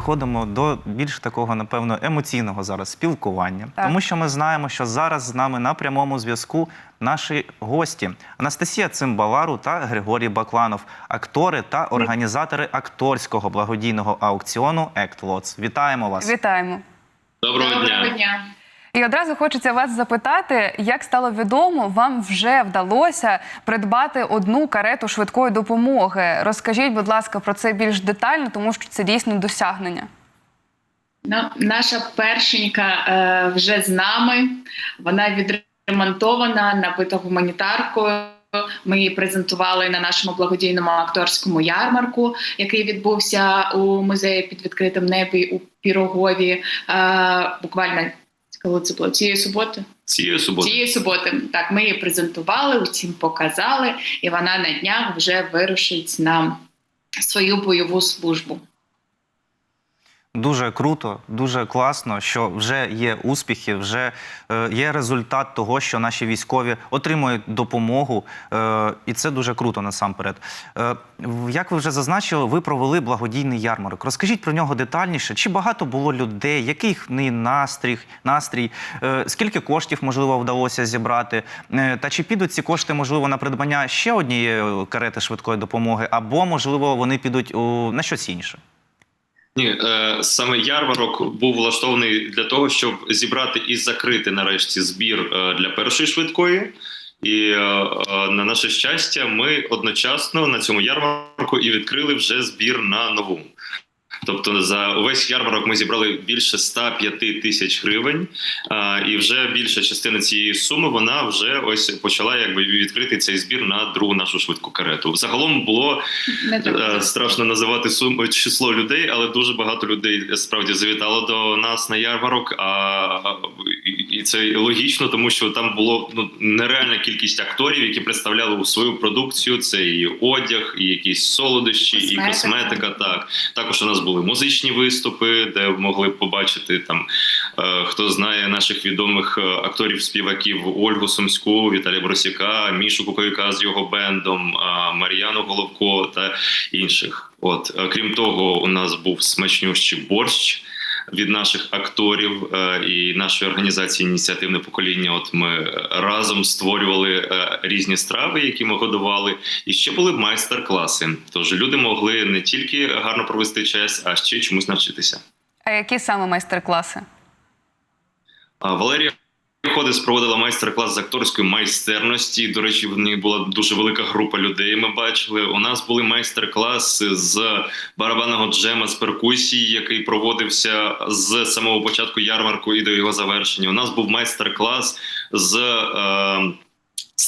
переходимо до більш такого, напевно, емоційного зараз спілкування, Так. тому що ми знаємо, що зараз з нами на прямому зв'язку наші гості Анастасія Цимбалару та Григорій Бакланов, актори та організатори акторського благодійного аукціону «Ектвотс». Вітаємо вас! Вітаємо. Доброго, дня. дня. І одразу хочеться вас запитати, як стало відомо, вам вже вдалося придбати одну карету швидкої допомоги. Розкажіть, будь ласка, про це більш детально, тому що це дійсно досягнення. Наша першенька е, вже з нами. Вона відремонтована, набита гуманітаркою. Ми її презентували на нашому благодійному акторському ярмарку, який відбувся у музеї під відкритим небі у Пірогові. Е, буквально коли це було цієї суботи. Цієї суботи. Цієї суботи так ми її презентували, усім показали, і вона на днях вже вирушить на свою бойову службу. Дуже круто, дуже класно, що вже є успіхи, вже е, є результат того, що наші військові отримують допомогу, е, і це дуже круто насамперед. Е, як ви вже зазначили, ви провели благодійний ярмарок. Розкажіть про нього детальніше. Чи багато було людей? Який їхній настрій, настрій? Скільки коштів можливо вдалося зібрати? Та чи підуть ці кошти можливо на придбання ще однієї карети швидкої допомоги, або можливо вони підуть у на щось інше? Ні, е, саме ярмарок був влаштований для того, щоб зібрати і закрити нарешті збір е, для першої швидкої. І е, на наше щастя, ми одночасно на цьому ярмарку і відкрили вже збір на нову. Тобто за увесь ярмарок ми зібрали більше 105 тисяч гривень, і вже більша частина цієї суми вона вже ось почала якби відкрити цей збір на другу нашу швидку карету. Загалом було. Е, Страшно називати суму число людей, але дуже багато людей справді завітало до нас на ярмарок. А і- це логічно, тому що там було ну нереальна кількість акторів, які представляли свою продукцію. Це і одяг, і якісь солодощі, і Косметика. косметика. Так також у нас були музичні виступи, де могли побачити там. е, Хто знає наших відомих е, акторів-співаків Ольгу Сумську, Віталія Бросяка, Мішу Куковика з його бендом, Мар'яну Головко та інших. От е, крім того, у нас був смачнющий борщ від наших акторів е, і нашої організації ініціативне покоління. От ми разом створювали е, різні страви, які ми годували, і ще були майстер-класи. Тож люди могли не тільки гарно провести час, а ще чомусь навчитися. А які саме майстер-класи? Валерія Ходис проводила майстер-клас з акторської майстерності. До речі, в ній була дуже велика група людей. Ми бачили. У нас були майстер-класи з барабанного джема з перкусії, який проводився з самого початку ярмарку і до його завершення. У нас був майстер-клас з. Е,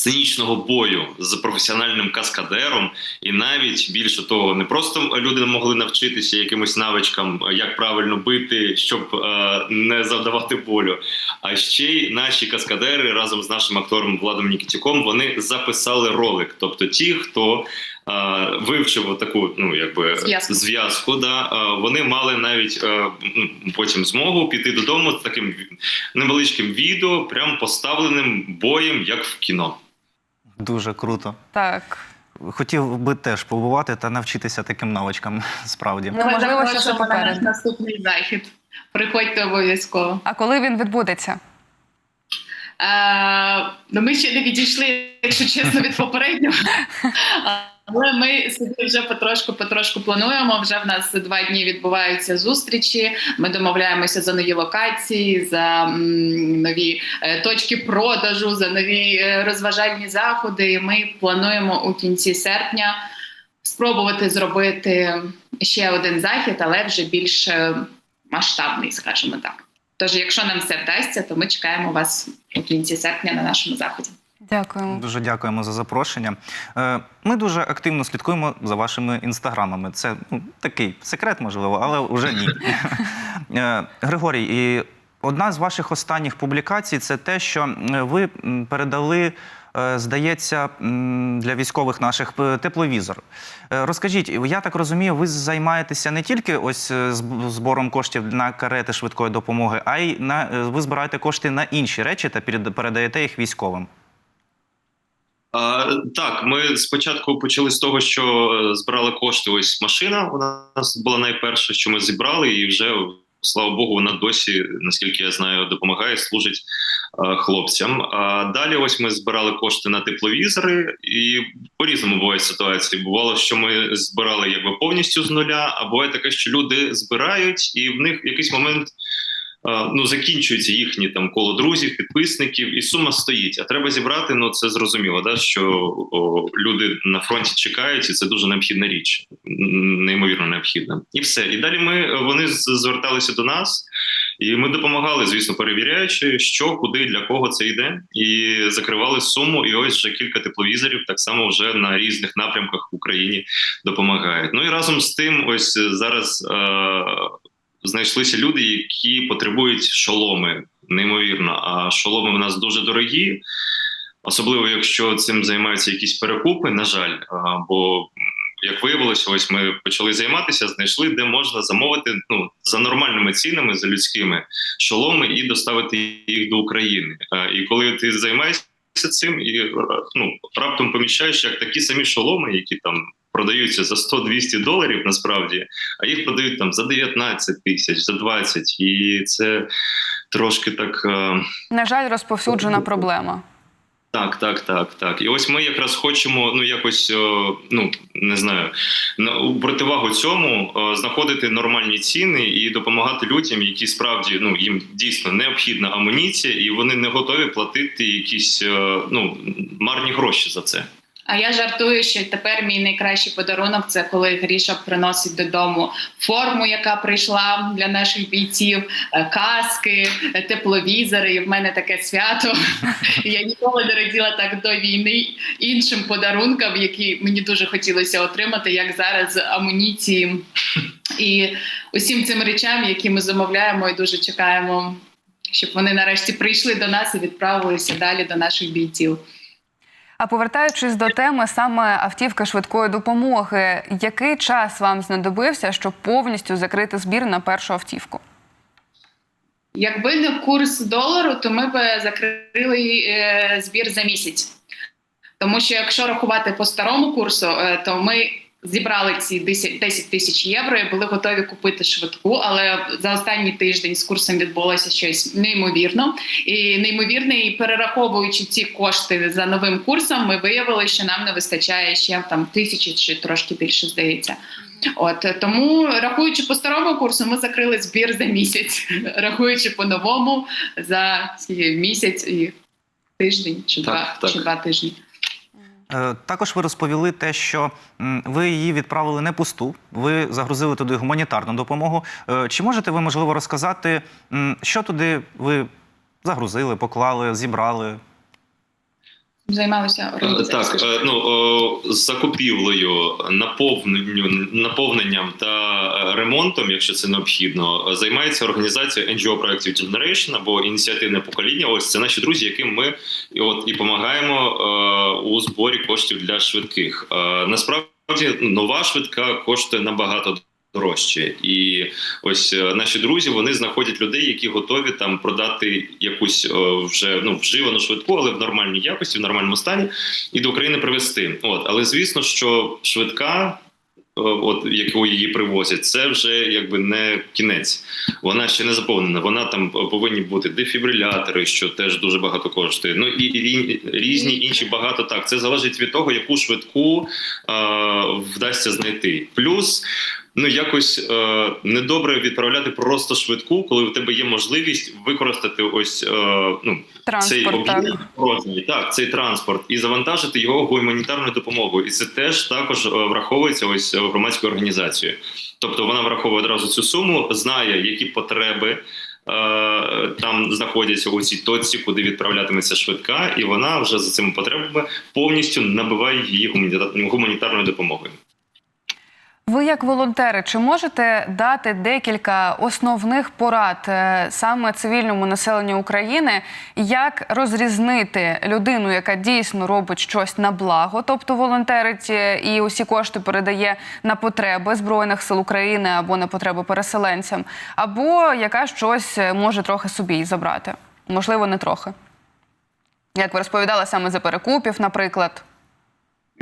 Сценічного бою з професіональним каскадером, і навіть більше того, не просто люди могли навчитися якимось навичкам, як правильно бити, щоб е, не завдавати болю. А ще й наші каскадери разом з нашим актором Владом Нікітюком вони записали ролик. Тобто, ті, хто е, вивчив таку, ну якби Зв'язку. зв'язку, да е, вони мали навіть ну, потім змогу піти додому з таким невеличким відео, прям поставленим боєм, як в кіно. Дуже круто. Так. Хотів би теж побувати та навчитися таким навичкам справді. Ну, можливо, що це попереду. наступний захід. Приходьте обов'язково. А коли він відбудеться? Е, ну, ми ще не відійшли, якщо чесно, від попереднього. Але ми собі вже потрошку потрошку плануємо. Вже в нас два дні відбуваються зустрічі. Ми домовляємося за нові локації, за нові е, точки продажу, за нові е, розважальні заходи. І ми плануємо у кінці серпня спробувати зробити ще один захід, але вже більш е, масштабний, скажімо так. Тож, якщо нам все вдасться, то ми чекаємо вас у кінці серпня на нашому заході. Дякуємо. Дуже дякуємо за запрошення. Е, Ми дуже активно слідкуємо за вашими інстаграмами. Це ну, такий секрет, можливо, але вже ні. Е, Григорій, і одна з ваших останніх публікацій це те, що ви передали. е, Здається, для військових наших тепловізор. Розкажіть, я так розумію, ви займаєтеся не тільки ось збором коштів на карети швидкої допомоги, а й на ви збираєте кошти на інші речі та передаєте їх військовим. А, так, ми спочатку почали з того, що е, збирали кошти. Ось машина у нас була найперша, що ми зібрали, і вже слава Богу, вона досі, наскільки я знаю, допомагає, служить е, хлопцям. А далі, ось ми збирали кошти на тепловізори, і по різному бувають ситуації. Бувало, що ми збирали якби повністю з нуля, а буває таке, що люди збирають, і в них в якийсь момент. Е, Ну, закінчується їхні там коло друзів, підписників, і сума стоїть. А треба зібрати. Ну це зрозуміло, да що о, люди на фронті чекають, і це дуже необхідна річ, неймовірно необхідна. І все. І далі ми вони зверталися до нас, і ми допомагали, звісно, перевіряючи, що, куди, для кого це йде, і закривали суму. І ось вже кілька тепловізорів так само вже на різних напрямках в Україні допомагають. Ну і разом з тим, ось зараз. Е- Знайшлися люди, які потребують шоломи, неймовірно. А шоломи в нас дуже дорогі, особливо якщо цим займаються якісь перекупи. На жаль, бо як виявилося, ось ми почали займатися, знайшли, де можна замовити ну за нормальними цінами, за людськими шоломи і доставити їх до України. І коли ти займаєшся цим, і е, ну раптом помічаєш, як такі самі шоломи, які там продаються за 100-200 доларів, насправді, а їх продають там за 19 тисяч, за 20. І це трошки так. е, На жаль, розповсюджена проблема. так, так, так, так. І ось ми якраз хочемо, ну якось ну не знаю, на у противагу цьому знаходити нормальні ціни і допомагати людям, які справді ну їм дійсно необхідна амуніція, і вони не готові платити якісь ну марні гроші за це. А я жартую, що тепер мій найкращий подарунок це коли Гріша приносить додому форму, яка прийшла для наших бійців, е, каски, е, тепловізори. І в мене таке свято. Я ніколи не раділа так до війни іншим подарункам, які мені дуже хотілося отримати, як зараз амуніції і усім цим речам, які ми замовляємо і дуже чекаємо, щоб вони нарешті прийшли до нас і відправилися далі до наших бійців. А повертаючись до теми саме автівка швидкої допомоги, який час вам знадобився, щоб повністю закрити збір на першу автівку? Якби не курс долару, то ми б закрили е, збір за місяць. Тому що якщо рахувати по старому курсу, е, то ми зібрали ці 10 10 тисяч євро і були готові купити швидку. Але за останній тиждень з курсом відбулося щось неймовірно. І неймовірне, і перераховуючи ці кошти за новим курсом, ми виявили, що нам не вистачає ще там тисячі чи трошки більше здається. От тому, рахуючи по старому курсу, ми закрили збір за місяць, рахуючи по новому за місяць і тиждень чи Так, два так. чи два тижні. Е, Також ви розповіли те, що ви її відправили не пусту, ви загрузили туди гуманітарну допомогу. Е, Чи можете ви можливо розказати, що туди ви загрузили, поклали, зібрали? Займалися Е, організацією. Так, е, ну закупівлею, наповненню, наповненням та е, ремонтом, якщо це необхідно, займається організація NGO проєктів Generation або ініціативне покоління. Ось це наші друзі, яким ми і от і допомагаємо у зборі коштів для швидких. Насправді нова швидка коштує набагато. Дорожче, і ось е, наші друзі вони знаходять людей, які готові там продати якусь е, вже ну вживану швидку, але в нормальній якості, в нормальному стані, і до України привезти. От, але звісно, що швидка, е, от яку її привозять, це вже якби не кінець. Вона ще не заповнена. Вона там повинні бути дефібрилятори, що теж дуже багато коштує. Ну і різні інші багато так. Це залежить від того, яку швидку е, вдасться знайти. Плюс. Ну, якось е, недобре відправляти просто швидку, коли в тебе є можливість використати ось е, ну цей Транспорт, так. об'єкт розмірі, так, цей транспорт і завантажити його гуманітарною допомогою. І це теж також е, враховується ось е, громадською організацією. Тобто вона враховує одразу цю суму, знає, які потреби. е, Там знаходяться у цій точці, куди відправлятиметься швидка, і вона вже за цими потребами повністю набиває її гуманітар- гуманітарною допомогою. Ви, як волонтери, чи можете дати декілька основних порад е, саме цивільному населенню України, як розрізнити людину, яка дійсно робить щось на благо, тобто волонтерить е, і усі кошти передає на потреби збройних сил України або на потреби переселенцям, або яка щось е, може трохи собі й забрати? Можливо, не трохи. Як ви розповідали саме за перекупів, наприклад?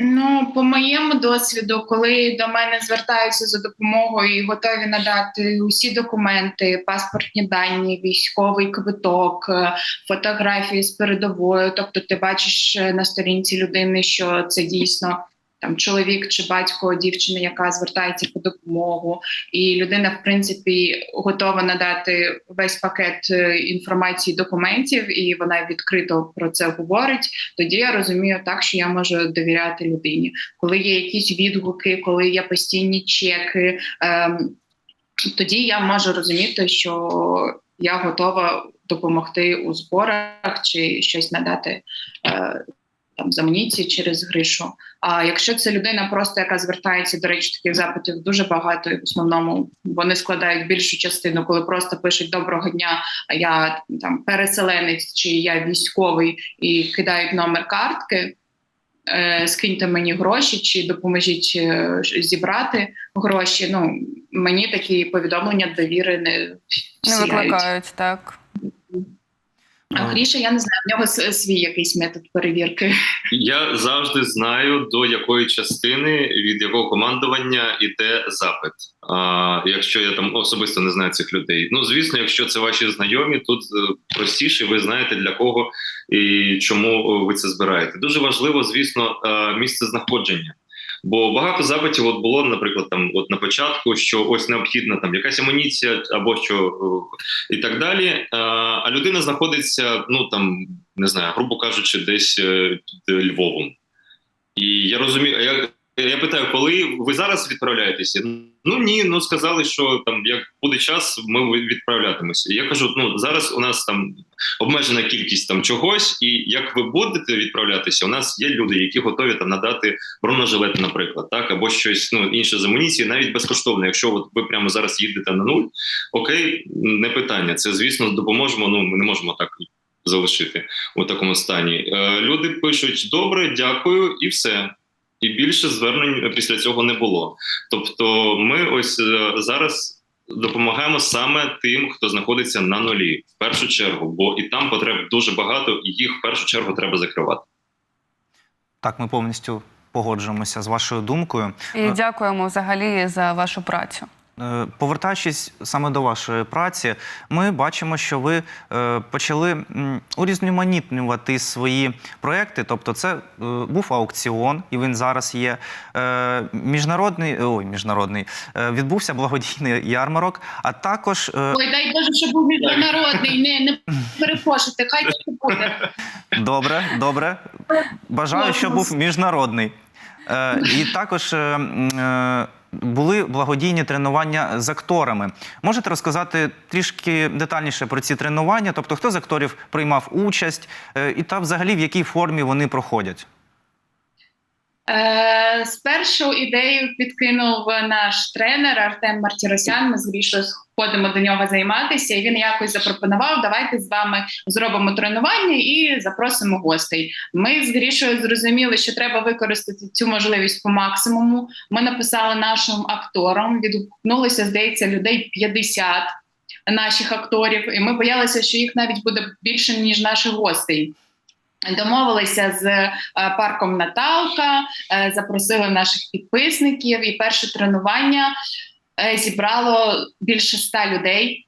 Ну, по моєму досвіду, коли до мене звертаються за допомогою і готові надати усі документи, паспортні дані, військовий квиток, е, фотографії з передовою. Тобто, ти бачиш е, на сторінці людини, що це дійсно там чоловік чи батько дівчини, яка звертається по допомогу, і людина, в принципі, готова надати весь пакет е, інформації, документів, і вона відкрито про це говорить. Тоді я розумію так, що я можу довіряти людині. Коли є якісь відгуки, коли є постійні чеки, ем, тоді я можу розуміти, що я готова допомогти у зборах чи щось надати. Е, там з амуніції через гришу. А якщо це людина, просто яка звертається, до речі, таких запитів дуже багато, і в основному вони складають більшу частину, коли просто пишуть доброго дня, а я там переселенець чи я військовий і кидають номер картки. е, Скиньте мені гроші чи допоможіть е, зібрати гроші. Ну мені такі повідомлення довіри не Не вселяють. викликають, так. А Гріша, я не знаю, в нього свій якийсь метод перевірки. Я завжди знаю, до якої частини від якого командування іде запит. А якщо я там особисто не знаю цих людей. Ну звісно, якщо це ваші знайомі, тут е, простіше, ви знаєте для кого і чому ви це збираєте. Дуже важливо, звісно, е, місце знаходження. Бо багато запитів от було, наприклад, там от на початку, що ось необхідна там якась амуніція або що е, і так далі. Е, А людина знаходиться, ну там не знаю, грубо кажучи, десь е, Львовом. І я розумію, я, я питаю, коли ви зараз відправляєтеся? Ну ні, ну сказали, що там як буде час, ми відправлятимося. Я кажу: ну зараз у нас там обмежена кількість там чогось, і як ви будете відправлятися, у нас є люди, які готові там надати бронежилети, наприклад, так або щось ну інше з амуніції, навіть безкоштовно. Якщо от ви прямо зараз їдете на нуль, окей, не питання. Це звісно допоможемо. Ну ми не можемо так залишити у такому стані. Е, люди пишуть добре, дякую, і все. І більше звернень після цього не було. Тобто, ми ось е, зараз допомагаємо саме тим, хто знаходиться на нулі, в першу чергу, бо і там потреб дуже багато, і їх в першу чергу треба закривати. Так, ми повністю погоджуємося з вашою думкою. І дякуємо взагалі за вашу працю. Е, Повертаючись саме до вашої праці, ми бачимо, що ви е, почали урізноманітнювати свої проекти. Тобто, це е, був аукціон, і він зараз є. Міжнародний ой, міжнародний відбувся благодійний ярмарок, а також Ой, дай Боже, щоб був міжнародний. Не, не перепрошуйте, хай і буде. Добре, добре. Бажаю, щоб був міжнародний. І також були благодійні тренування з акторами. Можете розказати трішки детальніше про ці тренування? Тобто, хто з акторів приймав участь, е, і та взагалі в якій формі вони проходять? Е, спершу ідею підкинув наш тренер Артем Мартіросян. Ми з Грішою ходимо до нього займатися, і він якось запропонував: давайте з вами зробимо тренування і запросимо гостей. Ми з Грішою зрозуміли, що треба використати цю можливість по максимуму. Ми написали нашим акторам, відгукнулося, здається, людей 50 наших акторів, і ми боялися, що їх навіть буде більше ніж наших гостей. Домовилися з е, парком Наталка, е, запросили наших підписників, і перше тренування е, зібрало більше ста людей.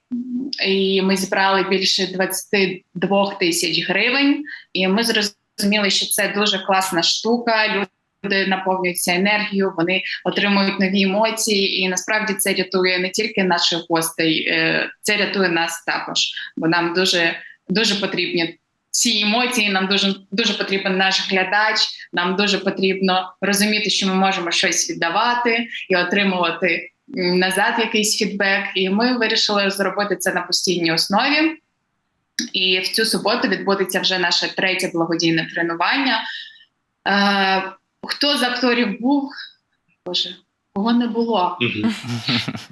І ми зібрали більше 22 тисяч гривень. І ми зрозуміли, що це дуже класна штука. Люди наповнюються енергією, вони отримують нові емоції, і насправді це рятує не тільки наших гостей, це рятує нас також, бо нам дуже дуже потрібні ці емоції. Нам дуже дуже потрібен наш глядач. Нам дуже потрібно розуміти, що ми можемо щось віддавати і отримувати назад якийсь фідбек. І ми вирішили зробити це на постійній основі. І в цю суботу відбудеться вже наше третє благодійне тренування. Е, хто з акторів був? Боже, кого не було?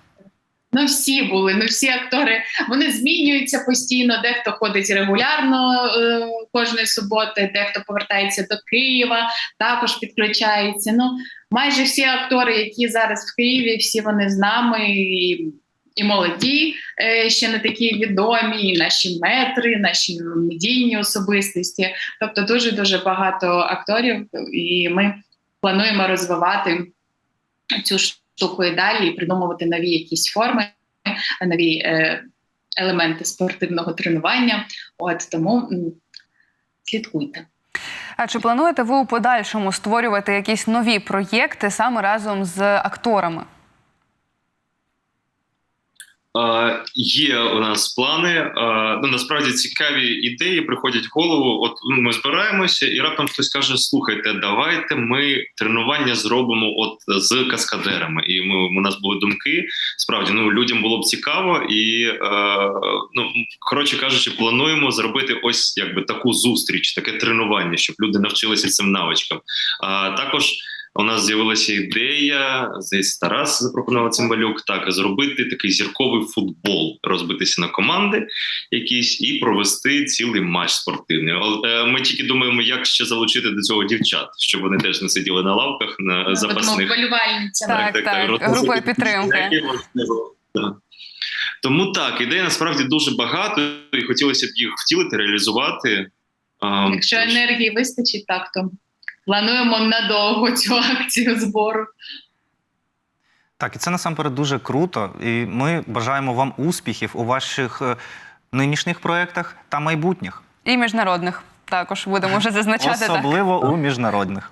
Ну, всі були, ну всі актори вони змінюються постійно. Дехто ходить регулярно е, кожної суботи, дехто повертається до Києва, також підключається. Ну майже всі актори, які зараз в Києві, всі вони з нами, і, і молоді, е, ще не такі відомі, і наші метри, наші медійні особистості. Тобто, дуже дуже багато акторів, і ми плануємо розвивати цю штуку і далі, і придумувати нові якісь форми, нові е, елементи спортивного тренування. От тому слідкуйте. А чи плануєте ви у подальшому створювати якісь нові проєкти саме разом з акторами? Є у нас плани. Ну насправді цікаві ідеї приходять в голову. От ну, ми збираємося, і раптом хтось каже: слухайте, давайте ми тренування зробимо от з каскадерами. І ми у нас були думки. Справді, ну людям було б цікаво, і е, ну коротше кажучи, плануємо зробити ось якби таку зустріч, таке тренування, щоб люди навчилися цим навичкам. А також. У нас з'явилася ідея, здається, Тарас запропонував Цимбалюк, так зробити такий зірковий футбол, розбитися на команди якісь і провести цілий матч спортивний. О, е, Ми тільки думаємо, як ще залучити до цього дівчат, щоб вони теж не сиділи на лавках на запасних. вболівальницями. Так, так, розносити групою підтримки. так. Тому так, ідей насправді дуже багато, і хотілося б їх втілити, реалізувати. Якщо енергії вистачить, так то плануємо надовго цю акцію збору. Так, і це насамперед дуже круто. І ми бажаємо вам успіхів у ваших е, нинішніх проєктах та майбутніх, І міжнародних також будемо вже зазначати. так. особливо у міжнародних.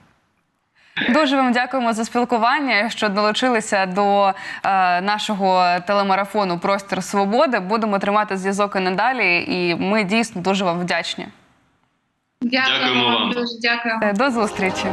Дуже вам дякуємо за спілкування, що долучилися до е, нашого телемарафону Простір свободи. Будемо тримати зв'язок і надалі, і ми дійсно дуже вам вдячні. Дякуємо, Дякуємо вам дуже дякуємо. Е, До зустрічі.